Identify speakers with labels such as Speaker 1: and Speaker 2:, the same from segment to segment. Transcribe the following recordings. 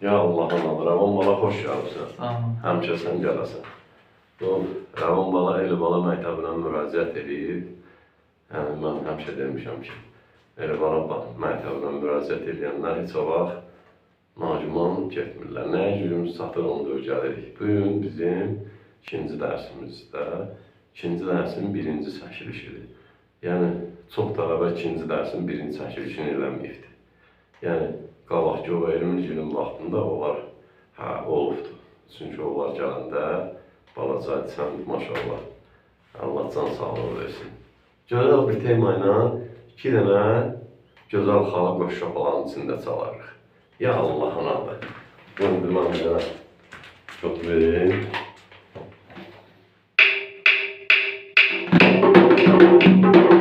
Speaker 1: Ya Allah'ın adı, Rəvan bala xoş gəlibsən. Həmişə sən gələsən. Bu Rəvan bala Eli bala məktəbinə müraciət edib. Yəni mən həmişə demişəm ki, Eli bala ba- məktəbinə müraciət edənlər heç o vaxt Naciman getmirlər. Nəyə gücümüz çatır onu da öyrənirik. Bu gün bizim ikinci dərsimizdə ikinci dərsin birinci çəkilişidir. Yəni çox tələbə ikinci dərsin birinci çəkilişini eləməyibdi. Yəni qabaqki o 20 ilin vaxtında onlar hə olubdu. Çünki onlar gələndə balaca sən maşallah. Allah can sağlığı versin. Gözəl bir tema ilə iki dənə gözəl xala qoş şapalağın içində çalarıq. Ya Allah'ın adı. Bunu bir dənə çok vereyim. Sağ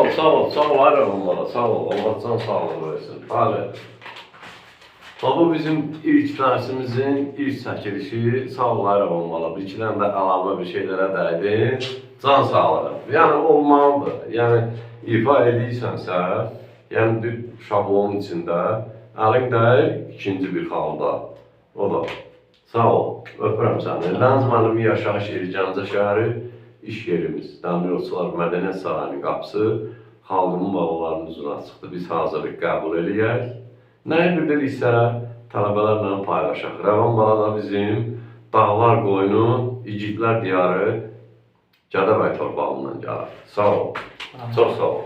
Speaker 1: ol, sağ ol, sağ ol Ayrılın bana, sağ ol. Allah can sağlığı versin. Ha, bu bizim ilk dersimizin ilk çəkilişi. Sağ ol Ayrılın bana. Bir iki dənə də əlavə bir şeylərə dəydin. Can sağlığı. Yəni olmalıdır. Yəni ifa edirsənsə, yəni bir şablonun içində əlin dəyir ikinci bir halda. O da. Sağ ol. Öpürəm səni. Lənz müəllimi yaşayış yeri Gəncə şəhəri iş yerimiz, Dəmiryolçular Mədəniyyət Sarayının qapısı xalqının balalarının üzünə çıxdı. Biz hazırlıq qəbul eləyək. Nəyi bildiriksə tələbələrlə paylaşaq. Rəvan bala da bizim Dağlar qoyunu, İgidlər diyarı Gədəbəy torpağından gəlir. Sağ ol.
Speaker 2: Olun.
Speaker 1: Çox sağ ol.